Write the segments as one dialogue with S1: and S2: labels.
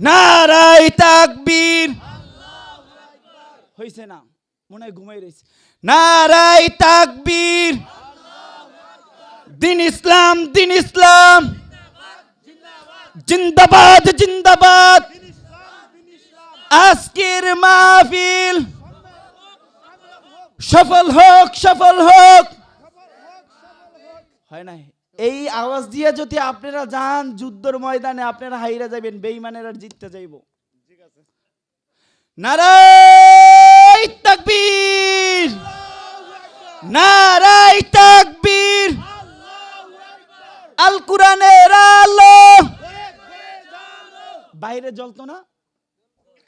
S1: নারাই তাকবীর। হয়েছে না, মনে হয় ঘুমাই রয়েছে। নারাই তাকবীর। দিন ইসলাম দিন ইসলাম। জিন্দাবাদ জিন্দাবাদ। আজকের মাহফিল। সফল হোক সফল হোক। হয় না এই আওয়াজ দিয়ে যদি আপনারা যান যুদ্ধর ময়দানে আপনারা হাইরা যাবেন বেঈমানেরা জিততে যাইব। নারাই তাকবীর! নারাই তাকবীর! আল কোরআনের আলো! বাইরে জ্বলতো না?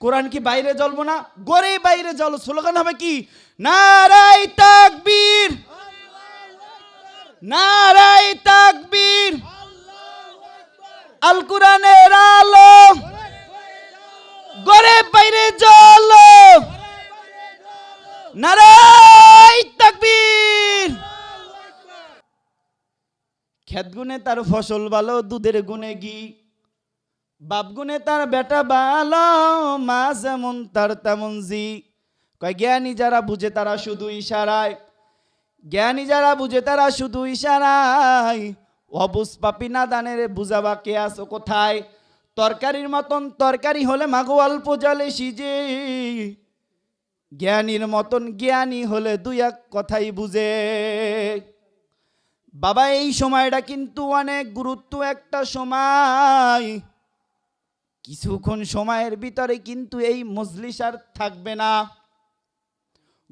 S1: কোরআন কি বাইরে জ্বলবো না? গড়ে বাইরে জ্বল স্লোগান হবে কি? নারাই তাকবীর! নারাই তাকবীর। আল কোরআনের আলো। গড়ে বাইরে জ্বল নারাই তাকবীর। খেত গুনে তার ফসল ভালো, দুধের গুনে ঘি। বাপ গুনে তার বেটা ভালো, মা যেমন তার তেমন জি। কয় জ্ঞানী যারা বুঝে তারা শুধু ইশারায়। জ্ঞানী যারা বুঝে তারা শুধু ইশারায় অবুজ পাপি না দানের বুঝাবা কে আসো কোথায়? তরকারির মতন তরকারি হলে মাগো অল্প জলে সিজে। জ্ঞানীর মতন জ্ঞানী হলে দুই এক কথাই বুঝে। বাবা, এই সময়টা কিন্তু অনেক গুরুত্ব একটা সময়। কিছুক্ষণ সময়ের ভিতরে কিন্তু এই মজলিস আর থাকবে না।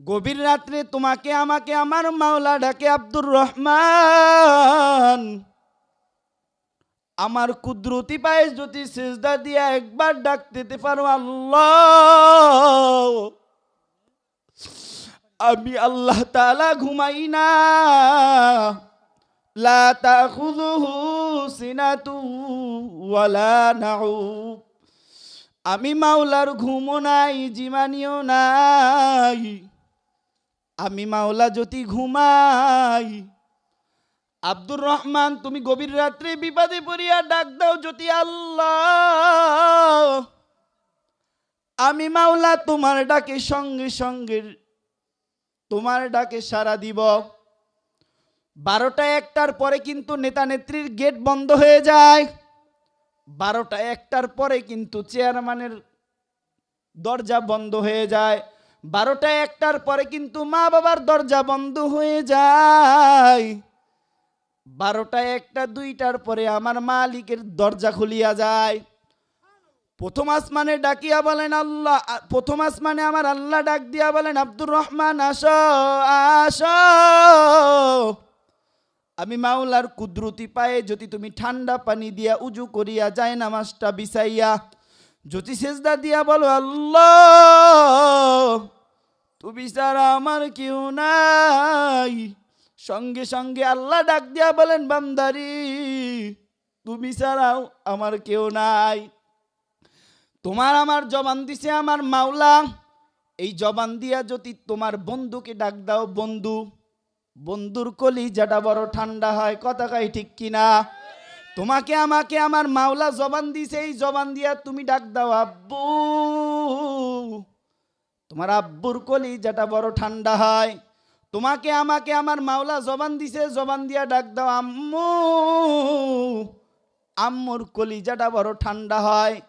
S1: গভীর রাত্রে তোমাকে, আমাকে, আমার মাওলা ডাকে আব্দুর রহমান। আমার কুদরতি পায়ে যদি সেজদা দিয়ে একবার ডাক দিতে পারো আল্লাহ। আমি আল্লাহ তালা ঘুমাই না। আমি মাওলার ঘুমো নাই, জিমানিও নাই। আমি মাওলা যদি ঘুমাই, আব্দুর রহমান, তুমি গভীর রাত্রে বিপদে পড়িয়া ডাক দাও যদি আল্লাহ। আমি মাওলা তোমার ডাকে সঙ্গে সঙ্গে, তোমার ডাকে সারা দিব। বারোটা একটার পরে কিন্তু নেতা নেত্রীর গেট বন্ধ হয়ে যায়। বারোটা একটার পরে কিন্তু চেয়ারম্যানের দরজা বন্ধ হয়ে যায়। বারোটা একটার পরে কিন্তু মা বাবার দরজা বন্ধ হয়ে যায়। বারোটা একটা দুইটার পরে আমার মালিকের দরজা খুলিয়া যায়। প্রথম আসমানে ডাকিয়া বলেন, আল্লাহ, প্রথম আসমানে আমার আল্লাহ ডাক দিয়া বলেন, আব্দুর রহমান, আসো আসো। আমি মাওলার কুদরতি পায়ে যদি তুমি ঠান্ডা পানি দিয়া উজু করিয়া যায়, নামাজটা বিছাইয়া যদি সেজদা দিয়া বলো, আল্লাহ, তুমি ছাড়া আমার কেউ নাই। সঙ্গে সঙ্গে আল্লাহ ডাক দিয়া বলেন, বান্দারি, তুমি ছাড়াও আমার কেউ নাই। তোমার আমার জবান দিছে আমার মাওলা। এই জবান দিয়া যদি তোমার বন্ধুকে ডাক দাও, বন্ধু, বন্ধুর কলি যেটা বড় ঠান্ডা হয়, কথা কাই ঠিক কিনা? তোমাকে, আমাকে, আমার মাওলা জবান দিছে, এই জবান দিয়া তুমি ডাক দাও, আব্বু। তোমার আব্বুর কলি যেটা বড় ঠান্ডা হয়। তোমাকে, আমাকে, আমার মাওলা জবান দিছে, জবান দিয়া ডাক দাও, আম্মু। আম্মুর কলি যেটা বড় ঠান্ডা হয়।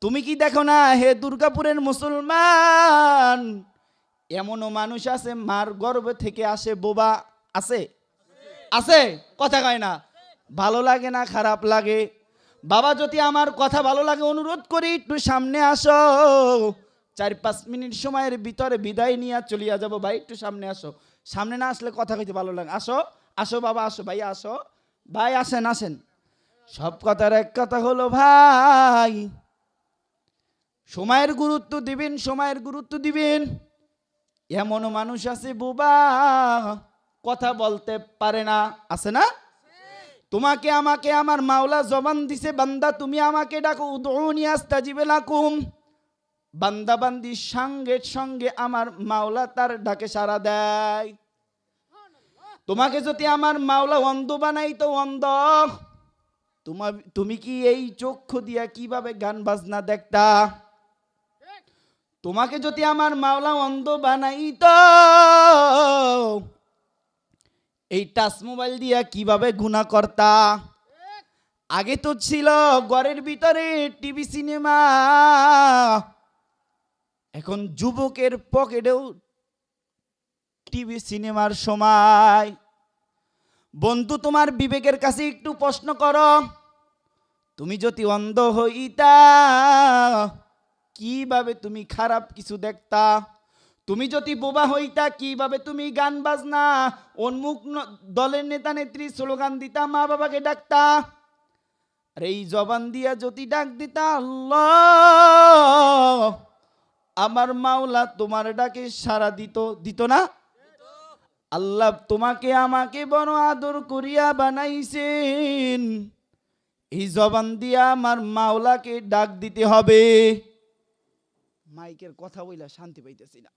S1: তুমি কি দেখো না, হে দুর্গাপুরের মুসলমান? এমনও মানুষ আছে, মার গর্ভ থেকে আসে, বোবা, আছে? আছে? কথা কয় না। ভালো লাগে না, খারাপ লাগে? বাবা, যদি আমার কথা ভালো লাগে, অনুরোধ করি, একটু সামনে আসো। চার পাঁচ মিনিট সময়ের ভিতরে বিদায় নিয়ে চলিয়া যাব। ভাই, একটু সামনে আসো। সামনে না আসলে কথা কইতে ভালো লাগে আসো আসো বাবা, আসো। ভাই আসো। ভাই, আসেন আসেন। সব কথার এক কথা হলো, ভাই, সময়ের গুরুত্ব দিবেন, সময়ের গুরুত্ব দিবেন। এমনও মানুষ আছে, বোবা। কথা বলতে পারে না। আছে না? তোমাকে আমাকে আমার মাওলা জবান দিছে, বান্দা, তুমি আমাকে ডাকো উদৌনি আস্তাজিবে লাকুম। বান্দা, বান্দি, সঙ্গে সঙ্গে আমার মাওলা তার ডাকে সাড়া দেয়। তোমাকে যদি আমার মাওলা অন্ধ বানাই তো অন্ধ। তোমার তুমি কি এই চক্ষু দিয়া কীভাবে গান বাজনা দেখতা? তোমাকে যদি আমার মাওলা অন্ধ বানাইত এই টাচ মোবাইল দিয়া কীভাবে গুণা করতা? আগে তো ছিল ঘরের ভিতরে টিভি, সিনেমা। এখন যুবকের পকেটেও টিভি, সিনেমার সময়। বন্ধু, তোমার বিবেকের কাছে একটু প্রশ্ন করো। তুমি যদি অন্ধ হইতা, কীভাবে তুমি খারাপ কিছু দেখতা? তুমি যদি বোবা হইতা, কীভাবে তুমি গান বাজনা? উন্মুখ দলের নেতা নেত্রী স্লোগান দিতা, মা বাবাকে ডাকতা। আর এই জবান দিয়া যদি ডাক দিতা, আল্লাহ, আমার মাওলা তোমার ডাকে সারা দিত দিত না? আল্লাহ তোমাকে আমাকে বড় আদর করিয়া বানাইছেন। এই জবান দিয়া আমার মাওলাকে ডাক দিতে হবে। মাইকের কথা বইলা শান্তি পাইতেছি না।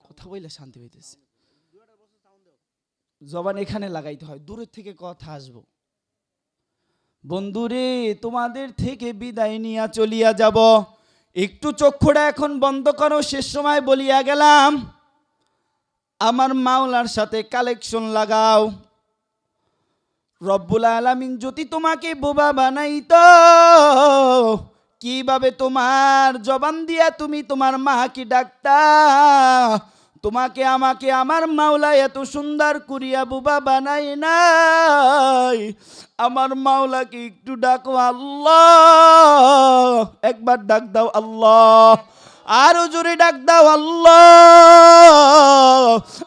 S1: কথা বইলা শান্তি পাইতেছি। জবান এখানে লাগাইতে হয়, দূরের থেকে কথা আসব। বন্ধুরে, তোমাদের থেকে বিদায় নিয়া চলিয়া যাব। একটু চক্ষুটা এখন বন্ধ করো, শেষ সময় বলিয়া গেলাম। আমার মাওলার সাথে কালেকশন লাগাও। রব্বুল আলামিন যদি তোমাকে বোবা বানাইত কীভাবে তোমার জবান দিয়া তুমি তোমার মাকে ডাকতা? তোমাকে, আমাকে, আমার মাওলা এত সুন্দর করিয়া বুবা বানাই নাই। আমার মাওলাকে একটু ডাকো আল্লাহ। একবার ডাক দাও আল্লাহ। আরও জোরে ডাক দাও, আল্লাহ।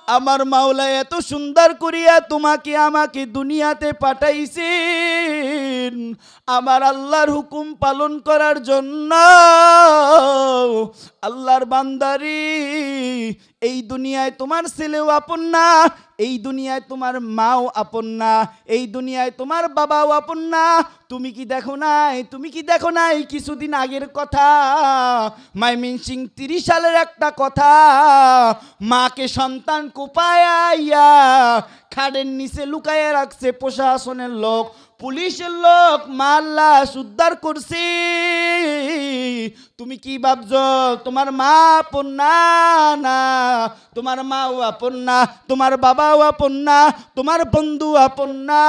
S1: আমার মাওলা এত সুন্দর করিয়া তোমাকে আমাকে দুনিয়াতে পাঠাইছেন। আমার আল্লাহর হুকুম পালন করার জন্য। আল্লাহর বান্দারি এই দুনিয়ায় তোমার ছেলেও আপন না, এই দুনিয়ায় তোমার মাও আপন না, এই দুনিয়ায় তোমার বাবাও আপন না। তুমি কি দেখো নাই? তুমি কি দেখো নাই? কিছুদিন আগের কথা মাইমিন সিং তিরিশ সালের একটা কথা, মাকে সন্তান কোপায়া খাড়ের নিচে লুকাইয়া রাখছে প্রশাসনের লোক। পুলিশের লোক মাল্লা উদ্ধার করছি। তুমি কি ভাবছ? তোমার মা আপন না তোমার মাও আপন না, তোমার বাবাও আপন না, তোমার বন্ধু আপন না।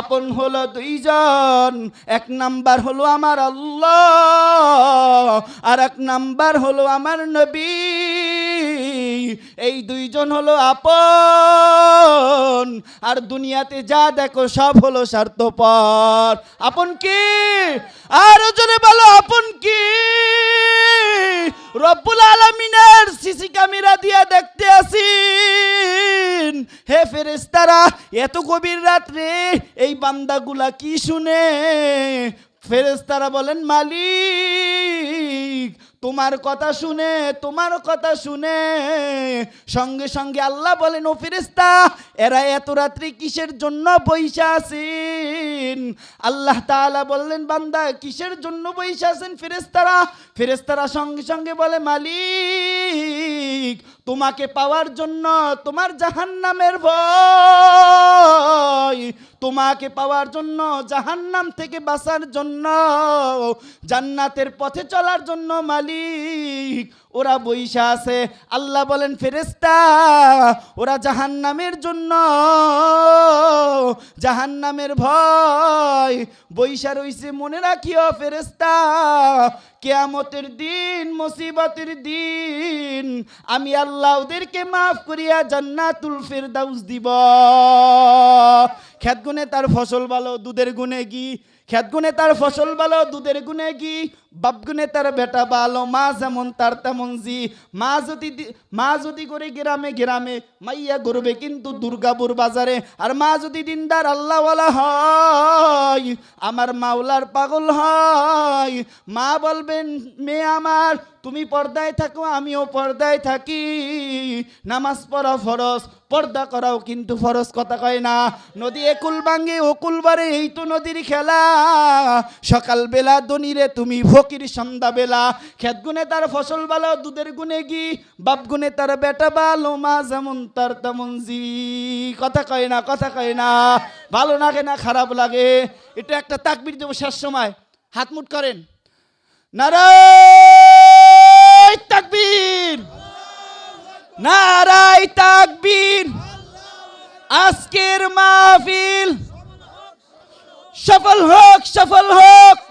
S1: আপন হলো দুইজন, এক নাম্বার হলো আমার আল্লাহ, আর এক নাম্বার হলো আমার নবী। এই দুইজন হলো আপন, আর দুনিয়াতে যা দেখো সব হলো স্বার্থপর আপন কি? আর জনে বলো, আপন কি? রব্বুল আলমিনের সিসি ক্যামেরা দিয়ে দেখতে আসিন। হে ফেরেস্তারা এত গভীর রাত্রে এই বান্দাগুলা কি শুনে? ফেরেস্তারা বলেন, মালিক, তোমার কথা শুনে, তোমার কথা শুনে। সঙ্গে সঙ্গে আল্লাহ বলেন, ও ফেরেস্তা এরা এত রাত্রি কিসের জন্য বৈশা আছেন? আল্লাহ তাআলা বললেন, বান্দা, কিসের জন্য বৈশা আছেন ফেরেস্তারা ফেরেস্তারা সঙ্গে সঙ্গে বলে, মালিক তোমাকে পাওয়ার জন্য তোমার জাহান্নামের ভয়। তোমাকে পাওয়ার জন্য জাহান্নাম থেকে বাঁচার জন্য, জান্নাতের পথে চলার জন্য মালিক। ওরা বৈশা আছে। আল্লাহ বলেন ফেরেস্তা ওরা জাহান্নামের জন্য, জাহান্নামের ভয়। বৈশা রইছে, মনে রাখিও ফেরেস্তা কেয়ামতের দিন, মুসিবতের দিন, আমি আল্লাহ ওদেরকে মাফ করিয়া জান্নাতুল ফেরদাউস দিব। খেত গুনে তার ফসল ভালো, দুধের গুনে কি খেত গুনে তার ফসল ভালো, দুধের গুনে কি বাপ গুনে তার বেটা ভালো মা যেমন তার তেমন জি। মা যদি মা যদি করে গ্রামে গ্রামে, মাইয়া করবে কিন্তু দুর্গাপুর বাজারে। আর মা যদি দিনদার আল্লাহওয়ালা হয়, আমার মাওলার পাগল হয়। মা বলবেন, মেয়ে আমার, তুমি পর্দায় থাকো, আমিও পর্দায় থাকি। নামাজ পড়া ফরজ, পর্দা করাও কিন্তু ফরজ, কথা কয় না। নদী একুল ভাঙ্গে ওকুল বারে, এই তো নদীর খেলা। সকালবেলা দনিরে তুমি ফকির সন্ধ্যা বেলা। খেত গুনে তার ফসল ভালো দুধের গুনে গি বাপ গুনে তার বেটা ভালো মা যেমন তার তেমন জি। কথা কয় না, কথা কয় না। ভালো লাগে না, খারাপ লাগে। এটা একটা তাকবির দেবো শেষ সময়। হাত মুট করেন। নারায় তাকবীর। নারায় তাকবীর। আজকের মাহফিল সফল হোক সফল হোক।